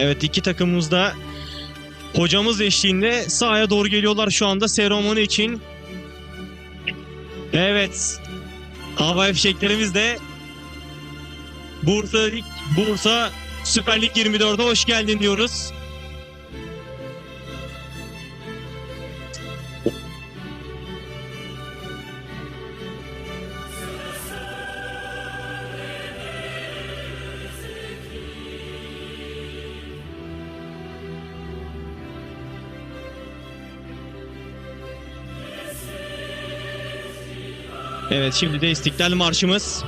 Evet iki takımımız da hocamız eşliğinde sahaya doğru geliyorlar şu anda seremoni için. Evet. Hava fişeklerimiz de Bursa Bursa Süper Lig 24'e hoş geldin diyoruz. Evet şimdi de İstiklal Marşımız.